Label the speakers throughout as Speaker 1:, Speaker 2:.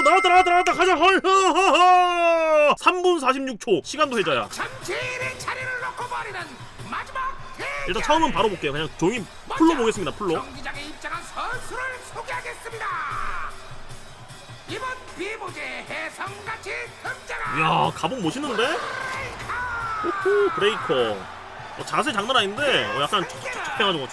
Speaker 1: 어 나왔다 나왔다 나왔다. 가자 헐 허허허. 3분 46초. 시간도 해자야.
Speaker 2: 자리를 놓고 버리는 마지막.
Speaker 1: 일단 처음은 바로 볼게요. 그냥 조용히 풀로 보겠습니다 풀로.
Speaker 2: 경기장에 입장한 선수를 소개하겠습니다. 이번 비보제 해성같이 등장한
Speaker 1: 이야 가복 멋있는데? 오호 브레이커. 어, 자세 장난 아닌데? 어, 약간 촉촉해가지고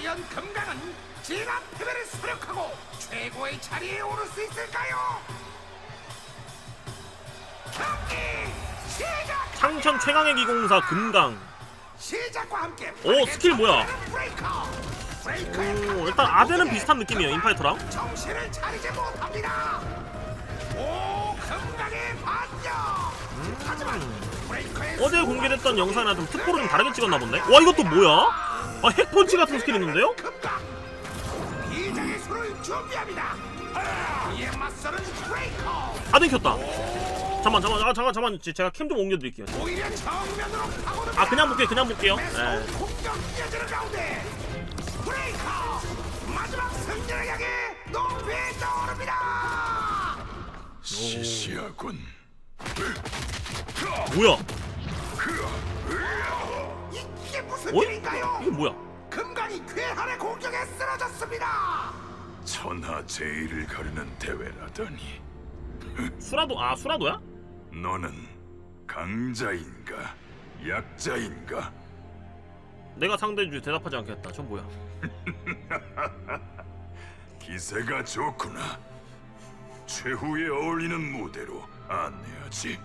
Speaker 2: 과연 금강은 지난 패배를 수력하고 최고의 자리에 오를 수 있을까요? 경기 시작.
Speaker 1: 창천 최강의 기공사 금강
Speaker 2: 시작과 함께
Speaker 1: 오, 스킬 뭐야?
Speaker 2: 브레이커.
Speaker 1: 오 일단
Speaker 2: 공격에
Speaker 1: 비슷한 느낌이에요 인파이터랑
Speaker 2: 정신을 차리지 못합니다. 오, 금강의 반격. 하지만 브레이커의
Speaker 1: 어제 공개됐던 영상이랑 좀 특보로 좀 다르게 찍었나 본데?
Speaker 2: 네.
Speaker 1: 와 이것도 뭐야? 아 핵펀치 같은 스킬 있는데요?
Speaker 2: 맞서는 브레이커.
Speaker 1: 아대 켰다 잠만 잠만 아 잠깐 잠만 제- 제가 캠 좀 옮겨드릴게요. 아 그냥 볼게요 그냥 볼게요.
Speaker 3: 시시하군.
Speaker 1: 뭐야 어?
Speaker 2: 일인가요?
Speaker 1: 이게 뭐야
Speaker 2: 금강이 괴한의 공격에 쓰러졌습니다.
Speaker 3: 천하 제일을 가르는 대회라더니
Speaker 1: 수라도 아 수라도야?
Speaker 3: 너는 강자인가 약자인가?
Speaker 1: 내가 상대해주지 대답하지 않겠다 전 뭐야
Speaker 3: 기세가 좋구나. 최후에 어울리는 무대로 안내하지.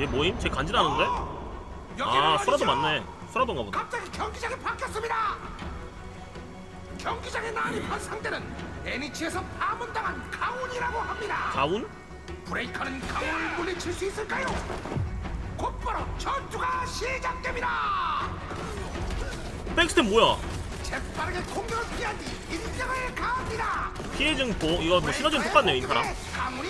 Speaker 1: 얘 뭐임? 쟤 간지나는데? 아? 수라도 맞네 수라도인가 보다
Speaker 2: 갑자기 경기장이 바뀌었습니다. 경기장에 난입한 상대는 애니치에서 파문당한 강훈이라고 합니다.
Speaker 1: 가운?
Speaker 2: 브레이커는 강훈을 물리칠 수 있을까요? 곧바로 전투가 시작됩니다.
Speaker 1: 백스텝 뭐야?
Speaker 2: 재빠르게 공격을 뒤 인정을 가합니다.
Speaker 1: 피해 증폭 이거 뭐 시너지는 똑같네요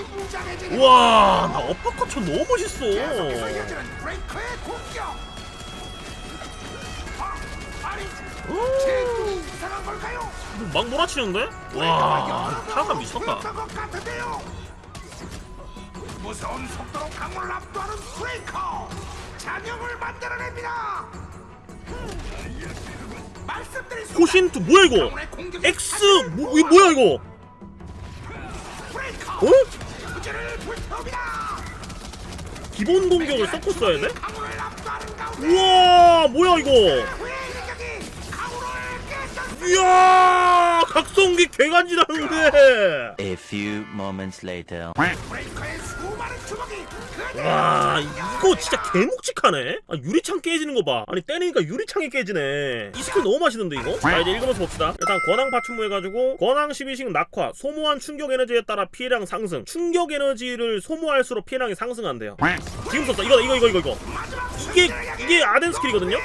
Speaker 2: 무장해지는
Speaker 1: 우와 나 어퍼컷 쳐 너무 멋있어
Speaker 2: 계속해서 이어지는 브레이커의 공격. 아, 아니 제 눈이 이상한 걸까요?
Speaker 1: 막 몰아치는데? 와 타가 미쳤다
Speaker 2: 것 같은데요. 무서운 속도로 강물을 압도하는 브레이커 잔영을 만들어냅니다.
Speaker 1: 호신투 뭐야 이거? X 뭐, 이게 뭐야 이거? 어? 기본 공격을 섞고 써야 돼? 우와 뭐야 이거? 이야 각성기 개간지나는데.
Speaker 4: A few moments later.
Speaker 1: 와 이거 진짜 개묵직하네? 아 유리창 깨지는 거봐. 아니 때리니까 유리창이 깨지네. 이 스킬 너무 맛있는데 이거? 자 이제 읽으면서 봅시다. 일단 권항 파충무 해가지고 권항 12식 낙화 소모한 충격 에너지에 따라 피해량 상승. 충격 에너지를 소모할수록 피해량이 상승한대요. 지금 썼다 이거 이거 이거 이거 이거. 이게 이게 아덴 스킬이거든요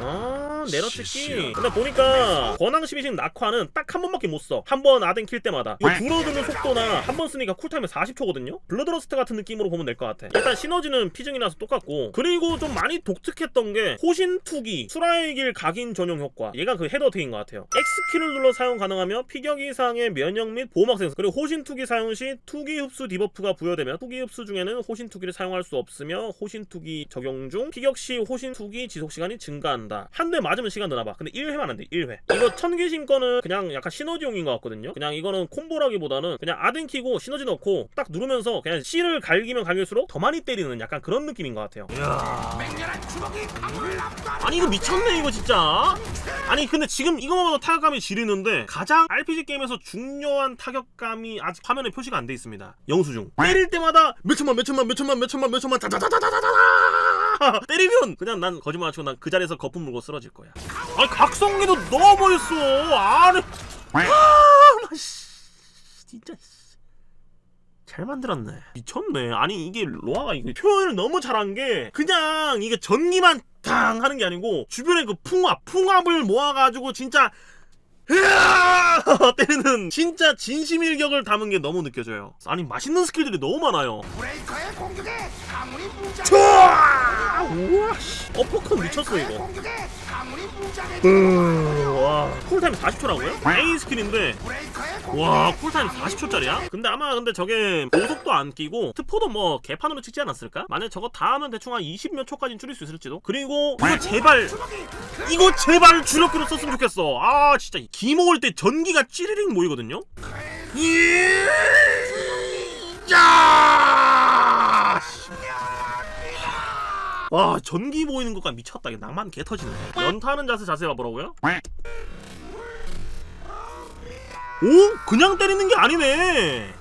Speaker 1: 아 내려찍기 근데 보니까 권항 12식 낙화는 딱 한 번밖에 못써 한 번 아덴 킬 때마다. 이거 줄어드는 속도나 한 번 쓰니까 쿨타임이 40초거든요? 블러드러스트 같은 느낌으로 보면 될 것 같아. 일단 시너지는 피증이라서 똑같고. 그리고 좀 많이 독특했던 게 호신투기 수라의 길 각인 전용 효과. 얘가 그 헤더택인 것 같아요. X키를 눌러 사용 가능하며 피격 이상의 면역 및 보호막 생성 그리고 호신투기 사용 시 투기 흡수 디버프가 부여되며 투기 흡수 중에는 호신투기를 사용할 수 없으며 호신투기 적용 중 피격 시 호신투기 지속 시간이 증가한 다. 한 대 맞으면 시간 드나봐. 근데 1회만 안돼 1회. 이거 천기심 거는 그냥 약간 시너지용인 것 같거든요. 그냥 이거는 콤보라기보다는 그냥 아덴 키고 시너지 넣고 딱 누르면서 그냥 C를 갈기면 갈길수록 더 많이 때리는 약간 그런 느낌인 것 같아요.
Speaker 2: 압도하는
Speaker 1: 아니 이거 미쳤네 이거 진짜. 아니 근데 지금 이거만 봐도 타격감이 지리는데 가장 RPG 게임에서 중요한 타격감이 아직 화면에 표시가 안 돼 있습니다. 영수증. 때릴 때마다 몇 천만 몇 천만 몇 천만 몇 천만 몇 천만 다다다다다다다 때리면 그냥 난 거짓말 치고 난 그 자리에서 거품 물고 쓰러질 거야. 아니 각성기도 멋있어. 아니. 아나 씨. 진짜 씨. 잘 만들었네. 미쳤네. 아니 이게 로아가 이게 표현을 너무 잘한 게 그냥 이게 전기만 탕 하는 게 아니고 주변에 그 풍압 풍압을 모아가지고 진짜 으아! 때리는 진짜 진심 일격을 담은 게 너무 느껴져요 아니 맛있는 스킬들이 너무 많아요
Speaker 2: 브레이커의 공격에 가문이 무장.
Speaker 1: 우와 씨. 어퍼컷 미쳤어 이거
Speaker 2: 공격에 가문이 무장해.
Speaker 1: 으, 와 쿨타임 40초라고요? A 스킬인데 와 쿨타임 40초짜리야? 근데 아마 근데 저게 보석도 안 끼고 트포도 뭐 개판으로 찍지 않았을까? 만약 저거 다 하면 대충 한 20몇 초까지는 줄일 수 있을지도 그리고 이거 제발 이거 제발 주력기로 썼으면 좋겠어 아 진짜 기 모을 때 전기가 찌르륵 모이거든요 야! 와 전기 보이는 것과 미쳤다 이게 낭만 개 터지네 연타는 자세 자세가 뭐라고요? 오? 그냥 때리는 게 아니네.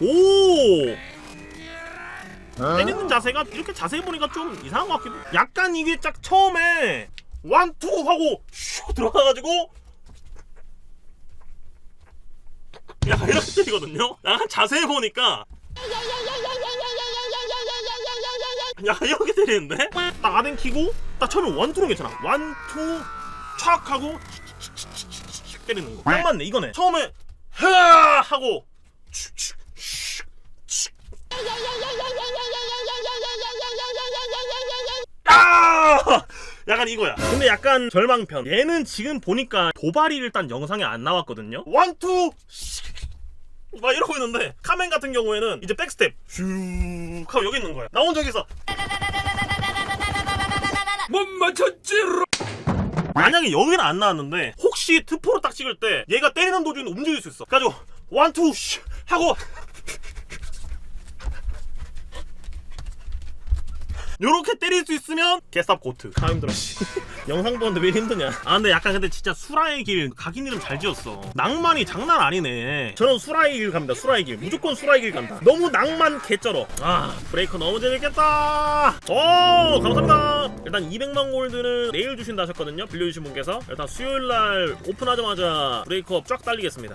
Speaker 1: 오! 때리는 자세가 이렇게 자세히 보니까 좀 이상한 것 같기도 약간 이게 딱 처음에 완투 하고 슉 들어가가지고 약간 이렇게 때리거든요? 약간 자세히 보니까 약간 이렇게 때리는데 딱 아덴 키고 딱 처음에 원투는 괜찮아 완투 촥 하고 때리는 거딱 맞네 이거네 처음에 흐아 하고 아! 약간 이거야. 근데 약간 절망편. 얘는 지금 보니까 도발이 일단 영상에 안 나왔거든요. 원투 막 이러고 있는데 카멘 같은 경우에는 이제 백스텝 슉 하고 여기 있는 거야. 나 혼자 여기서
Speaker 2: 못 맞췄지로.
Speaker 1: 만약에 여기는 안 나왔는데 혹시 트포로 딱 찍을 때 얘가 때리는 도중에 움직일 수 있어. 그래가지고 원투 슉 하고 요렇게 때릴 수 있으면 개쌉 고트. 아 힘들어. 씨. 영상 보는데 왜 힘드냐? 아 근데 약간 근데 진짜 수라의 길 각인 이름 잘 지었어. 낭만이 장난 아니네. 저는 수라의 길 갑니다 수라의 길. 무조건 수라의 길 간다. 너무 낭만 개쩔어. 아 브레이커 너무 재밌겠다. 오 감사합니다. 일단 200만 골드는 내일 주신다 하셨거든요 빌려주신 분께서. 일단 수요일날 오픈하자마자 브레이커 쫙 달리겠습니다